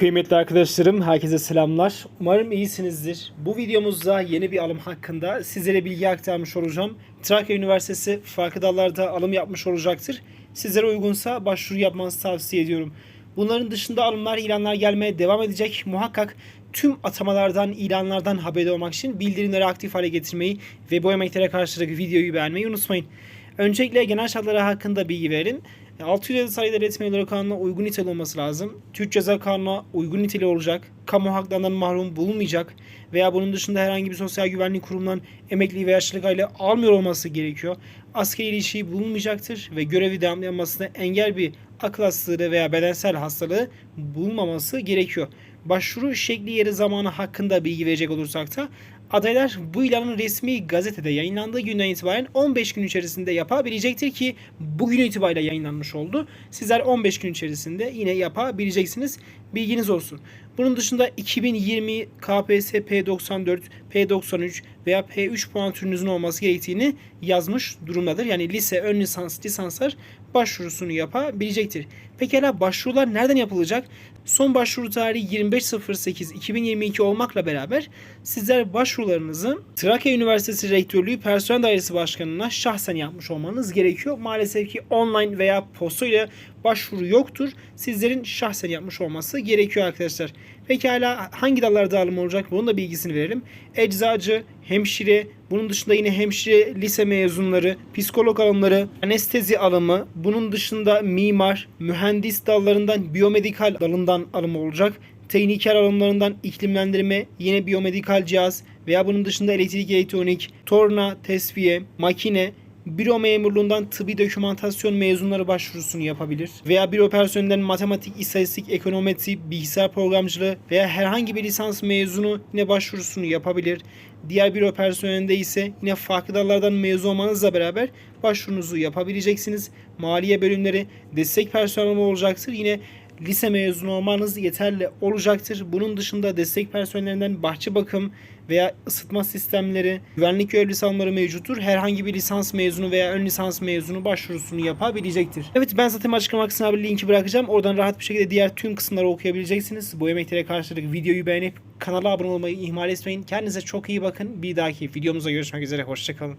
Kıymetli arkadaşlarım, herkese selamlar. Umarım iyisinizdir. Bu videomuzda yeni bir alım hakkında sizlere bilgi aktarmış olacağım. Trakya Üniversitesi farklı dallarda alım yapmış olacaktır. Sizlere uygunsa başvuru yapmanızı tavsiye ediyorum. Bunların dışında alımlar, ilanlar gelmeye devam edecek. Muhakkak tüm atamalardan, ilanlardan haberdar olmak için bildirimleri aktif hale getirmeyi ve bu emeklere karşılık videoyu beğenmeyi unutmayın. Öncelikle genel şartları hakkında bilgi verin. 607 sayılı iletme yolları kanununa uygun niteli olması lazım. Türk Ceza Kanunu'na uygun niteli olacak. Kamu haklarından mahrum bulunmayacak. Veya bunun dışında herhangi bir sosyal güvenlik kurumundan emekli veya yaşlılık aile almıyor olması gerekiyor. Askeri ilişiği bulunmayacaktır ve görevi devamlamasına engel bir akıl hastalığı veya bedensel hastalığı bulunmaması gerekiyor. Başvuru şekli yeri zamanı hakkında bilgi verecek olursak da adaylar bu ilanın resmi gazetede yayınlandığı günden itibaren 15 gün içerisinde yapabilecektir ki bugün itibariyle yayınlanmış oldu. Sizler 15 gün içerisinde yine yapabileceksiniz. Bilginiz olsun. Bunun dışında 2020 KPSS P94, P93 veya P3 puan türünüzün olması gerektiğini yazmış durumdadır. Yani lise, ön lisans, lisanslar başvurusunu yapabilecektir. Pekala başvurular nereden yapılacak? Son başvuru tarihi 25.08.2022 olmakla beraber sizler başvurularınızı Trakya Üniversitesi Rektörlüğü Personel Dairesi Başkanı'na şahsen yapmış olmanız gerekiyor. Maalesef ki online veya posta ile başvuru yoktur. Sizlerin şahsen yapmış olması gerekiyor arkadaşlar. Pekala hangi dallarda alım olacak bunun da bilgisini verelim. Eczacı, hemşire, bunun dışında yine hemşire lise mezunları, psikolog alımları, anestezi alımı, bunun dışında mimar, mühendis dallarından biyomedikal dalından alım olacak. Tekniker alımlarından iklimlendirme, yine biyomedikal cihaz veya bunun dışında elektrik elektronik, torna, tesviye, makine, büro memurluğundan tıbbi dokümantasyon mezunları başvurusunu yapabilir. Veya büro personelinden matematik, istatistik, ekonometri, bilgisayar programcılığı veya herhangi bir lisans mezunu yine başvurusunu yapabilir. Diğer büro personelinde ise yine farklı dallardan mezun olmanızla beraber başvurunuzu yapabileceksiniz. Maliye bölümleri destek personeli olacaktır. Yine lise mezunu olmanız yeterli olacaktır. Bunun dışında destek personellerinden bahçe bakım veya ısıtma sistemleri, güvenlik görevlisi alımları mevcuttur. Herhangi bir lisans mezunu veya ön lisans mezunu başvurusunu yapabilecektir. Evet ben zaten açıklama kısmına bir linki bırakacağım. Oradan rahat bir şekilde diğer tüm kısımları okuyabileceksiniz. Bu emeklere karşılık videoyu beğenip kanala abone olmayı ihmal etmeyin. Kendinize çok iyi bakın. Bir dahaki videomuzda görüşmek üzere. Hoşçakalın.